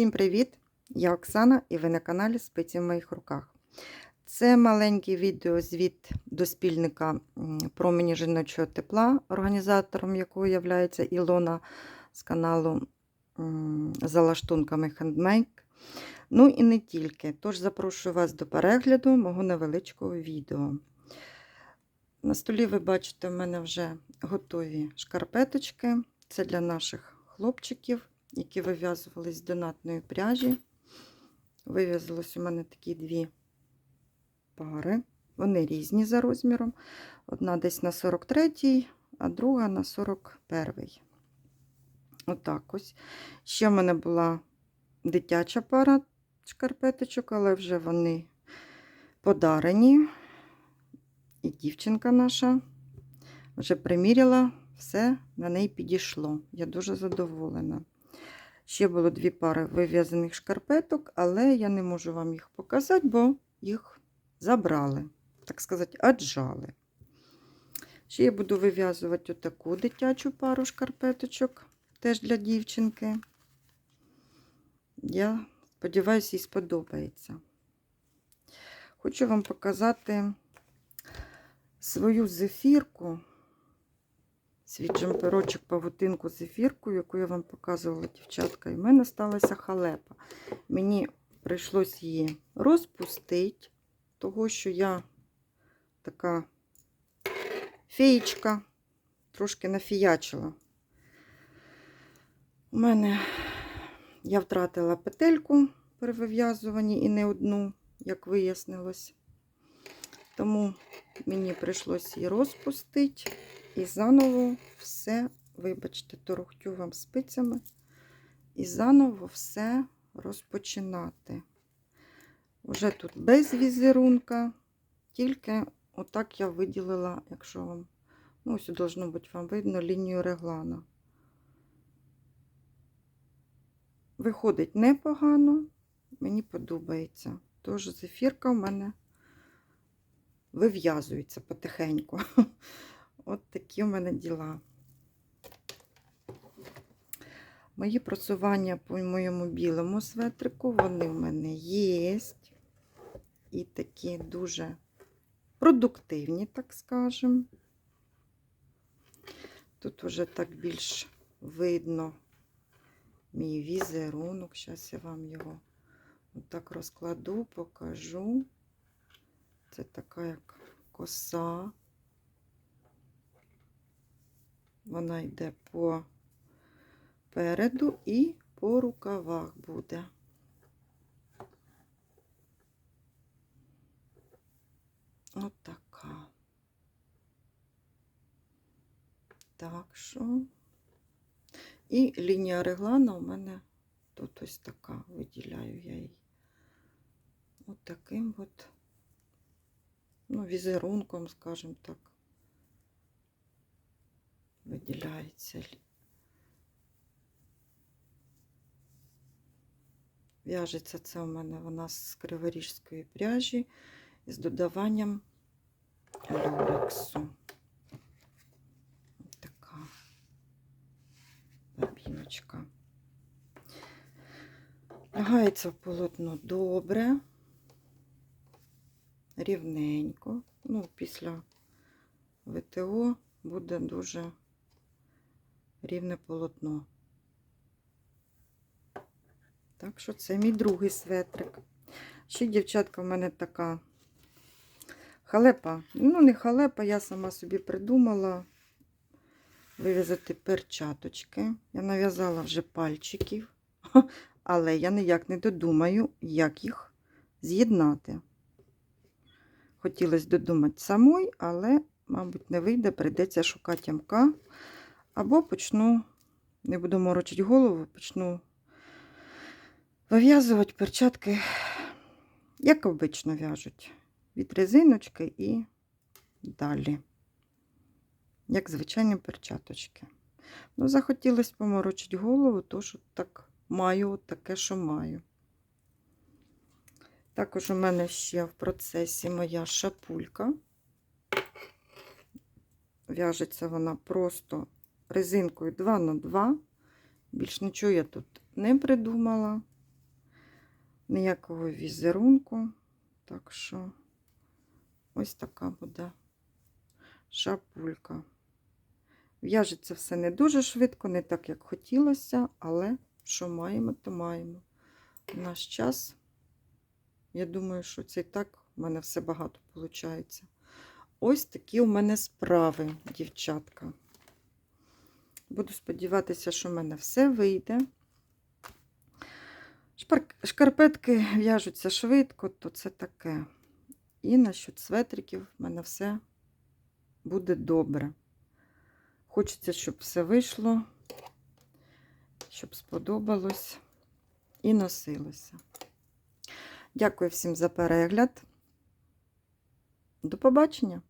Всім привіт! Я Оксана і ви на каналі Спиці в моїх руках. Це маленький відеозвіт до спільника промені жіночого тепла, організатором якого є Ілона з каналу за лаштунками Handmake. Ну і не тільки. Тож запрошую вас до перегляду мого невеличкого відео. На столі ви бачите, в мене вже готові шкарпеточки. Це для наших хлопчиків, які вив'язувались з донатної пряжі. Вив'язалось у мене такі дві пари. Вони різні за розміром. Одна десь на 43, а друга на 41. Отак ось. Ще в мене була дитяча пара шкарпеточок, але вже вони подарені. І дівчинка наша вже приміряла, все на неї підійшло. Я дуже задоволена. Ще було дві пари вив'язаних шкарпеток, але я не можу вам їх показати, бо їх забрали, так сказати, аджали. Ще я буду вив'язувати отаку дитячу пару шкарпеточок, теж для дівчинки. Я сподіваюся, їй сподобається. Хочу вам показати свою зефірку, свій джемперочок павутинку зефірку, яку я вам показувала, дівчатка. І в мене сталася халепа. Мені прийшлось її розпустити, того, що я така феєчка, трошки нафіячила. У мене я втратила петельку при вив'язуванні і не одну, як вияснилось. Тому мені прийшлось її розпустити і заново все, вибачте, торохтю вам спицями, і заново все розпочинати. Уже тут без візерунка, тільки отак я виділила, якщо вам, ну, ось должно бути вам видно, лінію реглана. Виходить непогано, мені подобається. Тож зефірка в мене вив'язується потихеньку. От такі в мене діла. Мої просування по моєму білому светрику, вони в мене є. І такі дуже продуктивні, так скажемо. Тут вже так більш видно мій візерунок. Зараз я вам його отак розкладу, покажу. Це така як коса. Вона йде по переду і по рукавах буде. От така. Так що. І лінія реглана у мене тут ось така, виділяю я її. От таким от, ну, візерунком, скажімо так, виділяється. В'яжеться це у мене вона з криворіжської пряжі з додаванням люрексу. Така бабіночка. Лягається в полотно добре, рівненько. Ну, після ВТО буде дуже рівне полотно. Так що це мій другий светрик. Ще, дівчатка, в мене така халепа. Ну, не халепа, я сама собі придумала вив'язати перчаточки. Я нав'язала вже пальчиків, але я ніяк не додумаю, як їх з'єднати. Хотілося додумати самой, але, мабуть, не вийде, прийдеться шукати ямка. Або почну, не буду морочити голову, почну вив'язувати перчатки, як обично в'яжуть, від резиночки і далі, як звичайні перчаточки. Ну, захотілося поморочити голову, то що так маю, таке, що маю. Також у мене ще в процесі моя шапулька. В'яжеться вона просто резинкою 2х2. Більш нічого я тут не придумала. ніякого візерунку. Так що ось така буде шапулька. В'яжеться все не дуже швидко, не так, як хотілося, але що маємо, то маємо. В наш час, я думаю, що це і так в мене все багато виходить. Ось такі у мене справи, дівчатка. Буду сподіватися, що в мене все вийде. Шкарпетки в'яжуться швидко, то це таке. І насчет светриків в мене все буде добре. Хочеться, щоб все вийшло, щоб сподобалось і носилося. Дякую всім за перегляд. До побачення!